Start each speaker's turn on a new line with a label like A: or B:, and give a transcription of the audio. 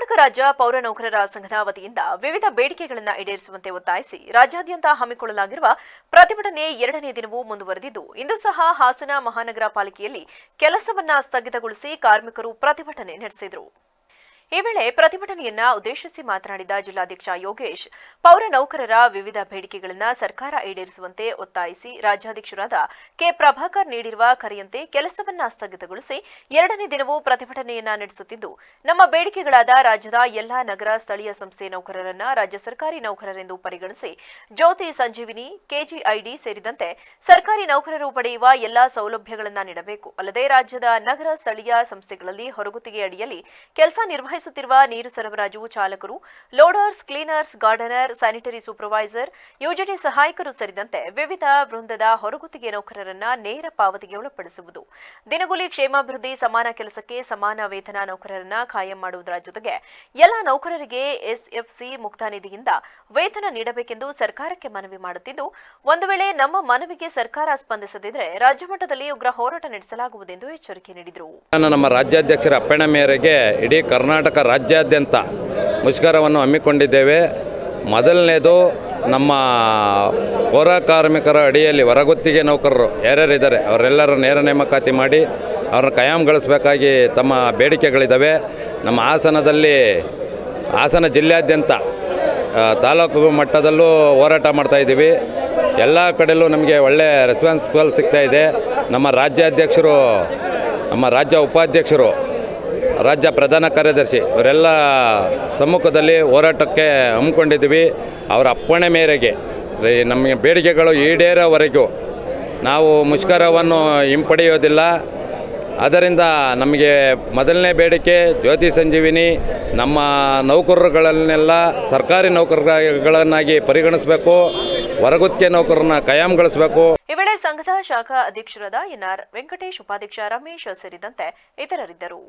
A: ಕರ್ನಾಟಕ ರಾಜ್ಯ ಪೌರ ನೌಕರರ ಸಂಘದ ವತಿಯಿಂದ ವಿವಿಧ ಬೇಡಿಕೆಗಳನ್ನು ಈಡೇರಿಸುವಂತೆ ಒತ್ತಾಯಿಸಿ ರಾಜ್ಯಾದ್ಯಂತ ಹಮ್ಮಿಕೊಳ್ಳಲಾಗಿರುವ ಪ್ರತಿಭಟನೆ ಎರಡನೇ ದಿನವೂ ಮುಂದುವರೆದಿದ್ದು, ಇಂದು ಸಹ ಹಾಸನ ಮಹಾನಗರ ಪಾಲಿಕೆಯಲ್ಲಿ ಕೆಲಸವನ್ನ ಸ್ಥಗಿತಗೊಳಿಸಿ ಕಾರ್ಮಿಕರು ಪ್ರತಿಭಟನೆ ನಡೆಸಿದರು. ಈ ವೇಳೆ ಪ್ರತಿಭಟನೆಯನ್ನ ಉದ್ದೇಶಿಸಿ ಮಾತನಾಡಿದ ಜಿಲ್ಲಾಧ್ಯಕ್ಷ ಯೋಗೇಶ್, ಪೌರ ನೌಕರರ ವಿವಿಧ ಬೇಡಿಕೆಗಳನ್ನು ಸರ್ಕಾರ ಈಡೇರಿಸುವಂತೆ ಒತ್ತಾಯಿಸಿ ರಾಜ್ಯಾಧ್ಯಕ್ಷರಾದ ಕೆ ಪ್ರಭಾಕರ್ ನೀಡಿರುವ ಕರೆಯಂತೆ ಕೆಲಸವನ್ನ ಸ್ಥಗಿತಗೊಳಿಸಿ ಎರಡನೇ ದಿನವೂ ಪ್ರತಿಭಟನೆಯನ್ನ ನಡೆಸುತ್ತಿದ್ದು, ನಮ್ಮ ಬೇಡಿಕೆಗಳಾದ ರಾಜ್ಯದ ಎಲ್ಲಾ ನಗರ ಸ್ಥಳೀಯ ಸಂಸ್ಥೆ ನೌಕರರನ್ನ ರಾಜ್ಯ ಸರ್ಕಾರಿ ನೌಕರರೆಂದು ಪರಿಗಣಿಸಿ ಜ್ಯೋತಿ ಸಂಜೀವಿನಿ, ಕೆಜಿಐಡಿ ಸೇರಿದಂತೆ ಸರ್ಕಾರಿ ನೌಕರರು ಪಡೆಯುವ ಎಲ್ಲಾ ಸೌಲಭ್ಯಗಳನ್ನು ನೀಡಬೇಕು. ಅಲ್ಲದೆ ರಾಜ್ಯದ ನಗರ ಸ್ಥಳೀಯ ಸಂಸ್ಥೆಗಳಲ್ಲಿ ಹೊರಗುತ್ತಿಗೆ ಅಡಿಯಲ್ಲಿ ಕೆಲಸ ನಿರ್ವಹಿಸುತ್ತಿರುವ ನೀರು ಸರಬರಾಜು ಚಾಲಕರು, loaders, cleaners, gardener, sanitary supervisor, UGD ಸಹಾಯಕರು ಸೇರಿದಂತೆ ವಿವಿಧ ವೃಂದದ ಹೊರಗುತ್ತಿಗೆ ನೌಕರರನ್ನ ನೇರ ಪಾವತಿಗೆ ಒಳಪಡಿಸುವುದು. ದಿನಗೂಲಿ ಕ್ಷೇಮಾಭಿವೃದ್ಧಿ ಸಮಾನ ಕೆಲಸಕ್ಕೆ ಸಮಾನ ವೇತನ ನೌಕರರನ್ನ ಖಾಯಂ ಮಾಡುವುದರ ಜೊತೆಗೆ ಎಲ್ಲ ನೌಕರರಿಗೆ ಎಸ್ಎಫ್ಸಿ ಮುಕ್ತ ನಿಧಿಯಿಂದ ವೇತನ ನೀಡಬೇಕೆಂದು ಸರ್ಕಾರಕ್ಕೆ ಮನವಿ ಮಾಡುತ್ತಿದ್ದು, ಒಂದು ವೇಳೆ ನಮ್ಮ ಮನವಿಗೆ ಸರ್ಕಾರ ಸ್ಪಂದಿಸದಿದ್ದರೆ ರಾಜ್ಯ ಮಟ್ಟದಲ್ಲಿ ಉಗ್ರ ಹೋರಾಟ ನಡೆಸಲಾಗುವುದೆಂದು ಎಚ್ಚರಿಕೆ ನೀಡಿದರು.
B: ನಮ್ಮ ರಾಜ್ಯಾಧ್ಯಕ್ಷರ ಅಪ್ಪಣೆ ಮೇರೆಗೆ ಇಡೀ ಕರ್ನಾಟಕ ರಾಜ್ಯಾದ್ಯಂತ ಮುಷ್ಕರವನ್ನು ಹಮ್ಮಿಕೊಂಡಿದ್ದೇವೆ. ಮೊದಲನೇದು ನಮ್ಮ ಪೌರ ಕಾರ್ಮಿಕರ ಅಡಿಯಲ್ಲಿ ಹೊರಗುತ್ತಿಗೆ ನೌಕರರು ಯಾರ್ಯಾರಿದ್ದಾರೆ ಅವರೆಲ್ಲರ ನೇರ ನೇಮಕಾತಿ ಮಾಡಿ ಅವ್ರನ್ನ ಕಾಯಂಗೊಳಿಸಬೇಕಾಗಿ ತಮ್ಮ ಬೇಡಿಕೆಗಳಿದ್ದಾವೆ ನಮ್ಮ ಹಾಸನದಲ್ಲಿ ಹಾಸನ ಜಿಲ್ಲೆಯಾದ್ಯಂತ ತಾಲೂಕು ಮಟ್ಟದಲ್ಲೂ ಹೋರಾಟ ಮಾಡ್ತಾಯಿದ್ದೀವಿ ಎಲ್ಲ ಕಡೆಯಲ್ಲೂ ನಮಗೆ ಒಳ್ಳೆ ರೆಸ್ಪಾನ್ಸಿಬಲ್ ಸಿಗ್ತಾಯಿದೆ ನಮ್ಮ ರಾಜ್ಯಾಧ್ಯಕ್ಷರು, ನಮ್ಮ ರಾಜ್ಯ ಉಪಾಧ್ಯಕ್ಷರು ರಾಜ್ಯ ಪ್ರಧಾನ ಕಾರ್ಯದರ್ಶಿ ಇವರೆಲ್ಲ ಸಮ್ಮುಖದಲ್ಲಿ ಹೋರಾಟಕ್ಕೆ ಹಮ್ಮಿಕೊಂಡಿದ್ವಿ ಅವರ ಅಪ್ಪಣೆ ಮೇರೆಗೆ ನಮಗೆ ಬೇಡಿಕೆಗಳು ಈಡೇರೋವರೆಗೂ ನಾವು ಮುಷ್ಕರವನ್ನು ಹಿಂಪಡೆಯೋದಿಲ್ಲ. ಅದರಿಂದ ನಮಗೆ ಮೊದಲನೇ ಬೇಡಿಕೆ ಜ್ಯೋತಿ ಸಂಜೀವಿನಿ, ನಮ್ಮ ನೌಕರರುಗಳನ್ನೆಲ್ಲ, ಸರ್ಕಾರಿ ನೌಕರಗಳನ್ನಾಗಿ ಪರಿಗಣಿಸಬೇಕು, ಹೊರಗುತ್ತಿಗೆ ನೌಕರರನ್ನ ಕಾಯಂಗೊಳಿಸಬೇಕು
A: ಈ ವೇಳೆ ಸಂಘದ ಶಾಖಾ ಅಧ್ಯಕ್ಷರಾದ ಎನ್ಆರ್ ವೆಂಕಟೇಶ್, ಉಪಾಧ್ಯಕ್ಷ ರಮೇಶ್ ಸೇರಿದಂತೆ ಇತರರಿದ್ದರು.